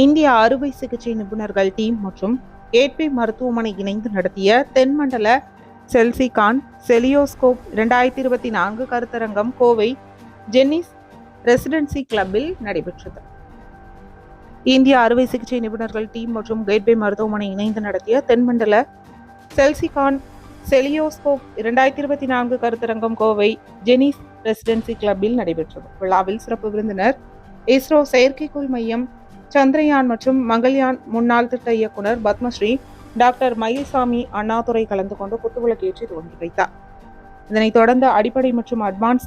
இந்திய அறுவை சிகிச்சை நிபுணர்கள் டீம் மற்றும் கேட்வே மருத்துவமனை இணைந்து நடத்திய தென்மண்டல செல்சிகான் செலியோஸ்கோப் இரண்டாயிரத்தி இருபத்தி நான்கு கருத்தரங்கம் கோவை ஜென்னிஸ் ரெசிடென்சி கிளப்பில் நடைபெற்றது. இந்திய அறுவை சிகிச்சை நிபுணர்கள் டீம் மற்றும் கேட்வே மருத்துவமனை இணைந்து நடத்திய தென்மண்டல செல்சிகான் செலியோஸ்கோப் இரண்டாயிரத்தி இருபத்தி நான்கு கருத்தரங்கம் கோவை ஜெனிஸ் ரெசிடென்சி கிளப்பில் நடைபெற்றது. விழாவில் சிறப்பு விருந்தினர் இஸ்ரோ செயற்கைக்கோள் மையம் சந்திரயான் மற்றும் மங்கள்யான் முன்னாள் திட்ட இயக்குனர் பத்மஸ்ரீ டாக்டர் மயில்சாமி அண்ணாதுரை கலந்து கொண்டு குத்துவிளக்கேற்றி துவங்கி வைத்தார். இதனைத் தொடர்ந்து அடிப்படை மற்றும் அட்வான்ஸ்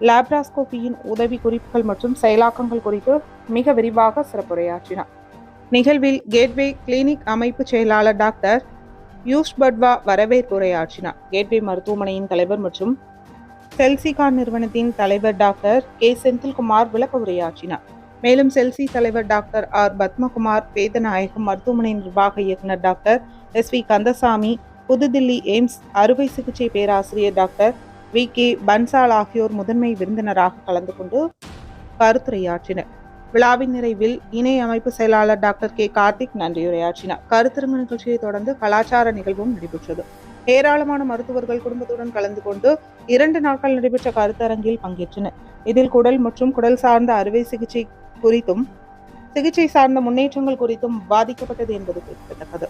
லேப்ராஸ்கோபியின் உதவி குறிப்புகள் மற்றும் செயலாக்கங்கள் குறித்து மிக விரிவாக சிறப்புரையாற்றினார். நிகழ்வில் கேட்வே கிளினிக் அமைப்பு செயலாளர் டாக்டர் யூஷ் பட்வா வரவேற்புரையாற்றினார். கேட்வே மருத்துவமனையின் தலைவர் மற்றும் செல்சிகான் நிறுவனத்தின் தலைவர் டாக்டர் கே செந்தில்குமார் விளக்க உரையாற்றினார் மேலும் செல்சி தலைவர் டாக்டர் ஆர். பத்மகுமார் வேதநாயகம் மருத்துவமனை நிர்வாக இயக்குனர் டாக்டர் எஸ். வி. கந்தசாமி புதுதில்லி எய்ம்ஸ் அறுவை சிகிச்சை பேராசிரியர் டாக்டர் வி. கே. பன்சால் ஆகியோர் முதன்மை விருந்தினராக கலந்து கொண்டு கருத்துரையாற்றினர். விழாவின் நிறைவில் இணை அமைப்பு செயலாளர் டாக்டர் கே. கார்த்திக் நன்றியுரையாற்றினார். கருத்தரங்கு நிகழ்ச்சியை தொடர்ந்து கலாச்சார நிகழ்வும் நடைபெற்றது. ஏராளமான மருத்துவர்கள் குடும்பத்துடன் கலந்து கொண்டு இரண்டு நாட்கள் நடைபெற்ற கருத்தரங்கில் பங்கேற்றனர். இதில் குடல் மற்றும் குடல் சார்ந்த அறுவை சிகிச்சை குறித்தும் சிகிச்சை சார்ந்த முன்னேற்றங்கள் குறித்தும் பாதிக்கப்பட்டது என்பது குறிப்பிடத்தக்கது.